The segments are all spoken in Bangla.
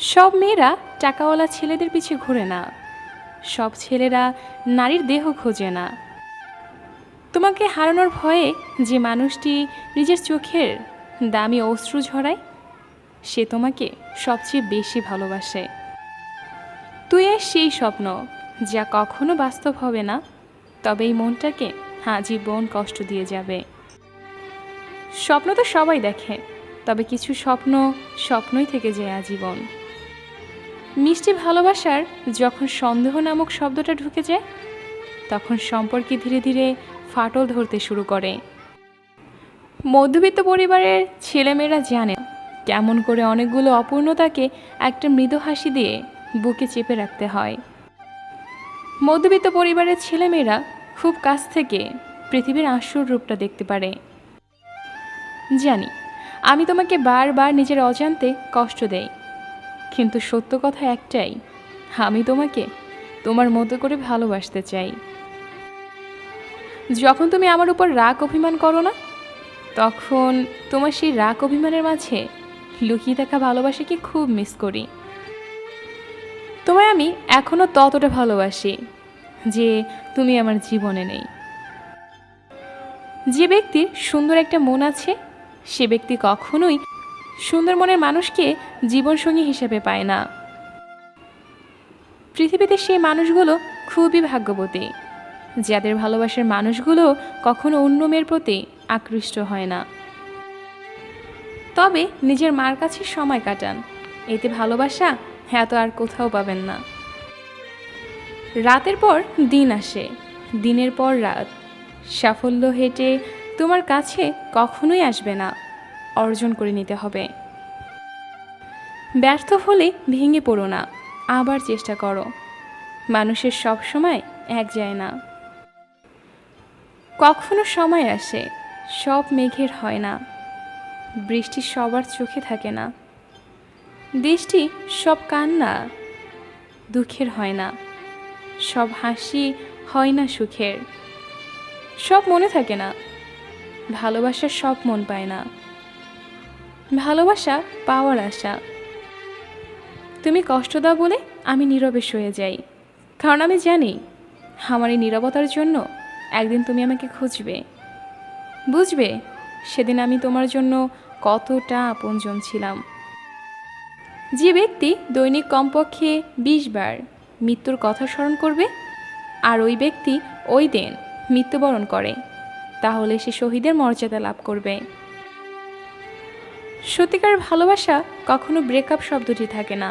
সব মেয়েরা টাকাওয়ালা ছেলেদের পিছে ঘুরে না। সব ছেলেরা নারীর দেহ খোঁজে না। তোমাকে হারানোর ভয়ে যে মানুষটি নিজের চোখের দামি অশ্রু ঝরায়, সে তোমাকে সবচেয়ে বেশি ভালোবাসে। তুই এর সেই স্বপ্ন, যা কখনো বাস্তব হবে না, তবে এই মনটাকে আজীবন কষ্ট দিয়ে যাবে। স্বপ্ন তো সবাই দেখে, তবে কিছু স্বপ্ন স্বপ্নই থেকে যায় আজীবন। মিষ্টি ভালোবাসার যখন সন্দেহ নামক শব্দটা ঢুকে যায়, তখন সম্পর্কে ধীরে ধীরে ফাটল ধরতে শুরু করে। মধ্যবিত্ত পরিবারের ছেলেমেয়েরা জানে কেমন করে অনেকগুলো অপূর্ণতাকে একটা মৃদু হাসি দিয়ে বুকে চেপে রাখতে হয়। মধ্যবিত্ত পরিবারের ছেলেমেয়েরা খুব কাছ থেকে পৃথিবীর আসল রূপটা দেখতে পারে। জানি, আমি তোমাকে বারবার নিজের অজান্তে কষ্ট দেই। কিন্তু সত্য কথা একটাই, আমি তোমাকে তোমার মতো করে ভালোবাসতে চাই। যখন তুমি আমার উপর রাগ অভিমান করো না, তখন তোমার সেই রাগ অভিমানের মাঝে লুকিয়ে থাকা ভালোবাসাকে খুব মিস করি। তোমায় আমি এখনও ততটা ভালোবাসি যে তুমি আমার জীবনে নেই। যে ব্যক্তির সুন্দর একটা মন আছে, সে ব্যক্তি কখনোই সুন্দর মনের মানুষকে জীবনসঙ্গী হিসেবে পায় না। পৃথিবীতে সেই মানুষগুলো খুবই ভাগ্যবতী, যাদের ভালোবাসার মানুষগুলো কখনো অন্য মেয়ের প্রতি আকৃষ্ট হয় না। তবে নিজের মার কাছে সময় কাটান, এতে ভালোবাসা হ্যাঁ তো আর কোথাও পাবেন না। রাতের পর দিন আসে, দিনের পর রাত। সাফল্য হেঁটে তোমার কাছে কখনোই আসবে না। অর্জন করে নিতে হবে। ব্যর্থ হলে ভেঙে পড়ো না, আবার চেষ্টা করো। মানুষের সব সময় এক যায় না। কখনো সময় আসে, সব মেঘের হয় না। বৃষ্টি সবার চোখে থাকে না। দৃষ্টি সব কান্না, দুঃখের হয় না। সব হাসি হয় না সুখের। সব মনে থাকে না। ভালোবাসার সব মন পায় না। ভালোবাসা, পাওয়ার আশা। তুমি কষ্ট দাও বলে আমি নীরবে সয়ে যাই। কারণ আমি জানি, আমার এই নীরবতার জন্য একদিন তুমি আমাকে খুঁজবে। বুঝবে, সেদিন আমি তোমার জন্য কতটা আপনজন ছিলাম। যে ব্যক্তি দৈনিক কমপক্ষে বিশ বার মৃত্যুর কথা স্মরণ করবে, আর ওই ব্যক্তি ওই দিন মৃত্যুবরণ করে, তাহলে সে শহীদের মর্যাদা লাভ করবে। সত্যিকার ভালোবাসা কখনো ব্রেকআপ শব্দটি থাকে না।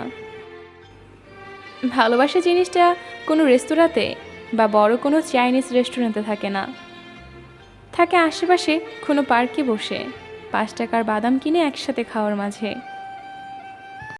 ভালোবাসা জিনিসটা কোনো রেস্তোরাঁতে বা বড় কোনো চাইনিজ রেস্টুরেন্টে থাকে না। থাকে আশেপাশে কোনো পার্কে বসে, পাঁচ টাকার বাদাম কিনে একসাথে খাওয়ার মাঝে।